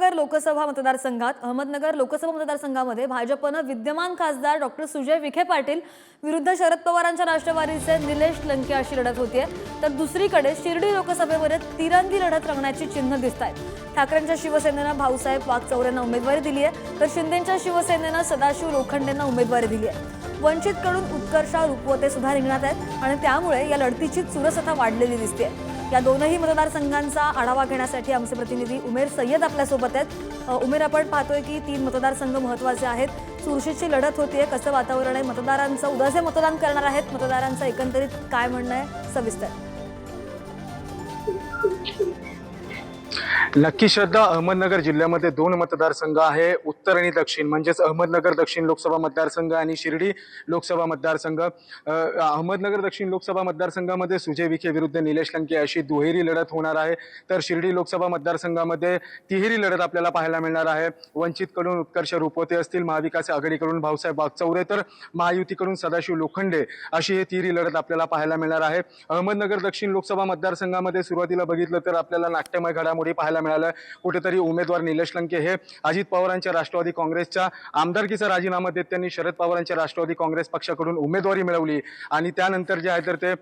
अहमदनगर लोकसभा मतदारसंघात अहमदनगर लोकसभा मतदारसंघामध्ये भाजपनं विद्यमान खासदार डॉक्टर सुजय विखे पाटील विरुद्ध शरद पवारांच्या राष्ट्रवादीचे निलेश लंके अशी लढत होतीये. तर दुसरीकडे शिर्डी लोकसभेमध्ये तिरंगी लढत रंगण्याची चिन्ह दिसत आहेत ठाकरेंच्या शिवसेनेनं भाऊसाहेब वागचौरेंना उमेदवारी दिली आहे तर शिंदेच्या शिवसेनेनं सदाशिव लोखंडेंना उमेदवारी दिली आहे वंचितकडून उत्कर्षा रुपवते सुद्धा रिंगणात आहेत आणि त्यामुळे या लढतीची चुरस आता वाढलेली दिसते या दोनही मतदारसंघांचा आढावा घेण्यासाठी आमचे प्रतिनिधी उमेर सय्यद आपल्यासोबत आहेत. उमेर आपण पाहतोय की तीन मतदारसंघ महत्त्वाचे आहेत. चुरशीची लढत होतीये कसं वातावरण आहे मतदारांचं उद्याचे मतदान करणार आहेत. मतदारांचं एकंदरीत काय म्हणणं आहे सविस्तर. नक्की श्रद्धा अहमदनगर जिल्ह्यामध्ये दोन मतदारसंघ आहे उत्तर आणि दक्षिण. म्हणजेच अहमदनगर दक्षिण लोकसभा मतदारसंघ आणि शिर्डी लोकसभा मतदारसंघ. अहमदनगर दक्षिण लोकसभा मतदारसंघामध्ये सुजय विखे विरुद्ध निलेश लंके अशी दुहेरी लढत होणार आहे. तर शिर्डी लोकसभा मतदारसंघामध्ये तिहेरी लढत आपल्याला पाहायला मिळणार आहे. वंचितकडून उत्कर्ष रुपवते असतील महाविकास आघाडीकडून भाऊसाहेब वागचौरे तर महायुतीकडून सदाशिव लोखंडे अशी ही तिहेरी लढत आपल्याला पाहायला मिळणार आहे. अहमदनगर दक्षिण लोकसभा मतदारसंघामध्ये सुरुवातीला बघितलं तर आपल्याला नाट्यमय घडामोडी पाहायला मिळालं. कुठेतरी उमेदवार निलेश लंके हे अजित पवारांच्या राष्ट्रवादी काँग्रेसच्या आमदारकीचा राजीनामा देत त्यांनी शरद पवारांच्या राष्ट्रवादी काँग्रेस पक्षाकडून उमेदवारी मिळवली. आणि त्यानंतर जे आहे तर ते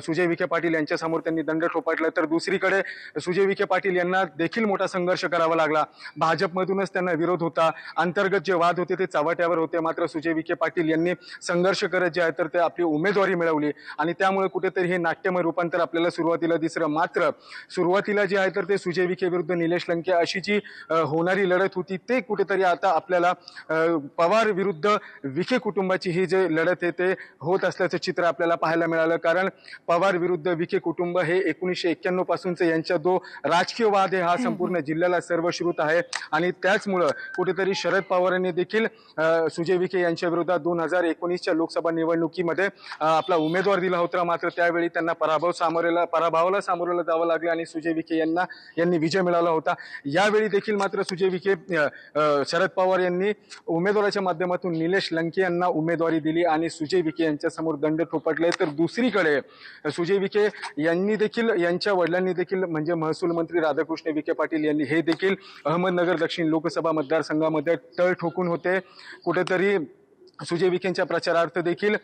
सुजय विखे पाटील यांच्यासमोर त्यांनी दंड ठोपाटला तर दुसरीकडे सुजय विखे पाटील यांना देखील मोठा संघर्ष करावा लागला. भाजपमधूनच त्यांना विरोध होता. अंतर्गत जे वाद होते ते चव्हाट्यावर होते. मात्र सुजय विखे पाटील यांनी संघर्ष करत जे आहे तर ते आपली उमेदवारी मिळवली. आणि त्यामुळे कुठेतरी हे नाट्यमय रूपांतर आपल्याला सुरुवातीला दिसलं. मात्र सुरुवातीला जे आहे तर ते सुजय विखे विरुद्ध निलेश लंके अशी जी होणारी लढत होती ते कुठेतरी आता आपल्याला पवार विरुद्ध विखे कुटुंबाची ही जे लढत आहे ते होत असल्याचं चित्र आपल्याला पाहायला मिळालं. कारण पवार विरुद्ध विखे कुटुंब हे एकोणीसशे एक्क्याण्णव पासूनचं यांच्या जो राजकीय वाद आहे. हा संपूर्ण जिल्ह्याला सर्वश्रुत आहे. आणि त्याचमुळं कुठेतरी शरद पवारांनी देखील सुजय विखे यांच्या विरोधात दोन हजार एकोणीसच्या लोकसभा निवडणुकीमध्ये आपला उमेदवार दिला होता. मात्र त्यावेळी त्यांना पराभव सामोरेला पराभवाला सामोरेला जावं लागलं आणि सुजय विखे यांना यांनी विजय मिळवला होता. यावेळी देखील मात्र सुजय विखे शरद पवार यांनी उमेदवाराच्या माध्यमातून निलेश लंके यांना उमेदवारी दिली आणि सुजय विखे यांच्यासमोर दंड थोपटले तर दुसरीकडे सुजय विखे यांनी देखील यांच्या वडिलांनी देखील म्हणजे महसूल मंत्री राधाकृष्ण विखे पाटील यांनी हे देखील अहमदनगर दक्षिण लोकसभा मतदारसंघामध्ये तळ ठोकून होते. कुठेतरी सुजय विखेंच्या प्रचारार्थ देखील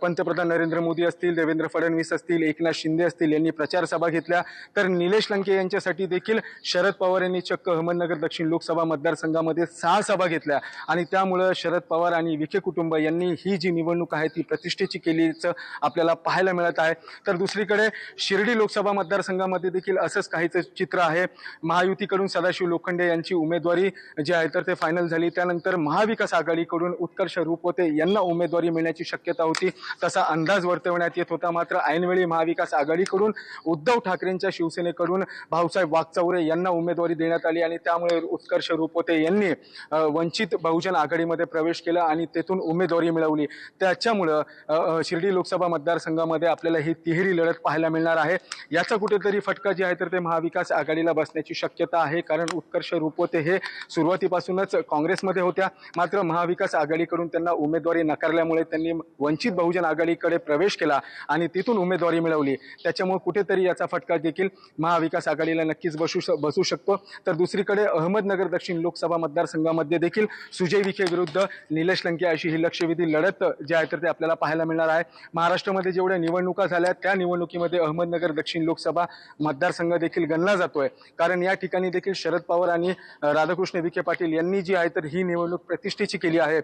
पंतप्रधान नरेंद्र मोदी असतील देवेंद्र फडणवीस असतील एकनाथ शिंदे असतील यांनी प्रचार सभा घेतल्या. तर निलेश लंके यांच्यासाठी देखील शरद पवार यांनी चक्क अहमदनगर दक्षिण लोकसभा मतदारसंघामध्ये सहा सभा घेतल्या. आणि त्यामुळं शरद पवार आणि विखे कुटुंब यांनी ही जी निवडणूक आहे ती प्रतिष्ठेची केलीचं आपल्याला पाहायला मिळत आहे. तर दुसरीकडे शिर्डी लोकसभा मतदारसंघामध्ये देखील असंच काहीच चित्र आहे. महायुतीकडून सदाशिव लोखंडे यांची उमेदवारी जी आहे तर ते फायनल झाली. त्यानंतर महाविकास आघाडीकडून उत्कर्ष होते. यांना उमेदवारी मिळण्याची शक्यता होती. तसा अंदाज वर्तवण्यात येत होता. मात्र ऐनवेळी महाविकास आघाडीकडून उद्धव ठाकरेंच्या शिवसेनेकडून भाऊसाहेब वागचौरे यांना उमेदवारी देण्यात आली आणि त्यामुळे उत्कर्ष रूपवते यांनी वंचित बहुजन आघाडीमध्ये प्रवेश केला आणि तेथून उमेदवारी मिळवली. त्याच्यामुळं शिर्डी लोकसभा मतदारसंघामध्ये आपल्याला ही तिहेरी लढत पाहायला मिळणार आहे. याचा कुठेतरी फटका जे आहे तर ते महाविकास आघाडीला बसण्याची शक्यता आहे. कारण उत्कर्ष रूपवते हे सुरुवातीपासूनच काँग्रेसमध्ये होत्या. मात्र महाविकास आघाडीकडून त्यांना उमेदवारी नाकारल्यामुळे त्यांनी वंचित बहुजन आघाडीकडे प्रवेश केला आणि तिथून उमेदवारी मिळवली. त्याच्यामुळे कुठेतरी याचा फटका देखील महाविकास आघाडीला नक्कीच बसू श- बसू शकतो. तर दुसरीकडे अहमदनगर दक्षिण लोकसभा मतदारसंघामध्ये देखील सुजय विखे विरुद्ध निलेश लंके अशी ही लक्षवेधी लढत जी आहे तर ते आपल्याला पाहायला मिळणार आहे. महाराष्ट्रामध्ये जेवढ्या निवडणुका झाल्या त्या निवडणुकीमध्ये अहमदनगर दक्षिण लोकसभा मतदारसंघ देखील गणला जातोय. कारण या ठिकाणी देखील शरद पवार आणि राधाकृष्ण विखे पाटील यांनी जी आहे तर ही निवडणूक प्रतिष्ठेची केली आहे.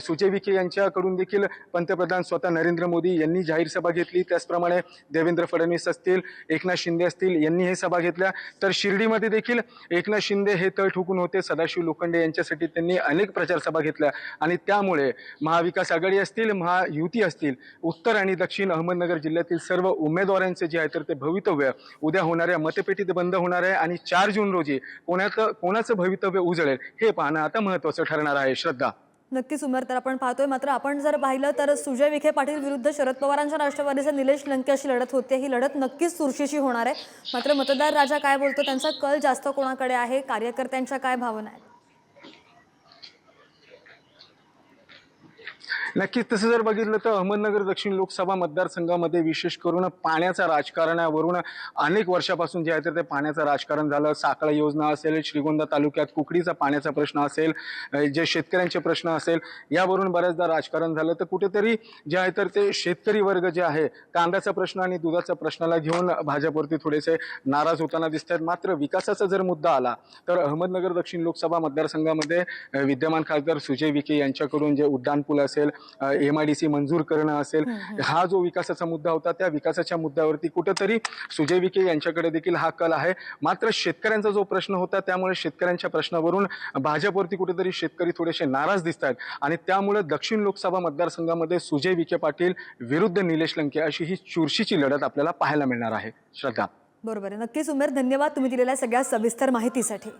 सुजय विखे यांच्याकडून देखील पंतप्रधान स्वतः नरेंद्र मोदी यांनी जाहीर सभा घेतली. त्याचप्रमाणे देवेंद्र फडणवीस असतील एकनाथ शिंदे असतील यांनी हे सभा घेतल्या. तर शिर्डीमध्ये देखील एकनाथ शिंदे हे तळ ठोकून होते. सदाशिव लोखंडे यांच्यासाठी त्यांनी अनेक प्रचार सभा घेतल्या. आणि त्यामुळे महाविकास आघाडी असतील महायुती असतील उत्तर आणि दक्षिण अहमदनगर जिल्ह्यातील सर्व उमेदवारांचे जे आहे तर ते भवितव्य उद्या होणाऱ्या मतपेटीत बंद होणार आहे. आणि चार जून रोजी कोणाचं कोणाचं भवितव्य उजळेल हे पाहणं आता महत्त्वाचं ठरणार आहे. श्रद्धा. नक्कीच उमर तर आपण पाहतोय मात्र आपण जर पाहिलं तर सुजय विखे पाटील विरुद्ध शरद पवारांच्या राष्ट्रवादीचे निलेश लंके अशी लढत होते. ही लढत नक्कीच चुरशीची होणार आहे. मात्र मतदार राजा काय बोलतो? त्यांचा कल जास्त कोणाकडे आहे? कार्यकर्त्यांच्या काय भावना आहेत? नक्कीच तसं जर बघितलं तर अहमदनगर दक्षिण लोकसभा मतदारसंघामध्ये विशेष करून पाण्याच्या राजकारणावरून अनेक वर्षापासून जे आहे तर ते पाण्याचं राजकारण झालं. साखळा योजना असेल श्रीगोंदा तालुक्यात कुकडीचा पाण्याचा प्रश्न असेल जे शेतकऱ्यांचे प्रश्न असेल यावरून बऱ्याचदा राजकारण झालं. तर कुठेतरी जे आहे तर ते शेतकरी वर्ग जे आहे कांद्याचा प्रश्न आणि दुधाचा प्रश्नाला घेऊन भाजपवरती थोडेसे नाराज होताना दिसत आहेत मात्र विकासाचा जर मुद्दा आला तर अहमदनगर दक्षिण लोकसभा मतदारसंघामध्ये विद्यमान खासदार सुजय विखे यांच्याकडून जे उड्डाणपूल असेल एम आय डी सी मंजूर करणं असेल हा जो विकासाचा मुद्दा होता त्या विकासाच्या मुद्द्यावरती कुठेतरी सुजय विखे यांच्याकडे देखील हा कल आहे. मात्र शेतकऱ्यांचा जो प्रश्न होता त्यामुळे शेतकऱ्यांच्या प्रश्नावरून भाजपवरती कुठेतरी शेतकरी थोडेसे नाराज दिसत आहेत आणि त्यामुळे दक्षिण लोकसभा मतदारसंघामध्ये सुजय विखे पाटील विरुद्ध निलेश लंके अशी ही चुरशीची लढत आपल्याला पाहायला मिळणार आहे. श्रद्धा. बरोबर आहे. नक्कीच उमेर धन्यवाद तुम्ही दिलेल्या सगळ्या सविस्तर माहितीसाठी.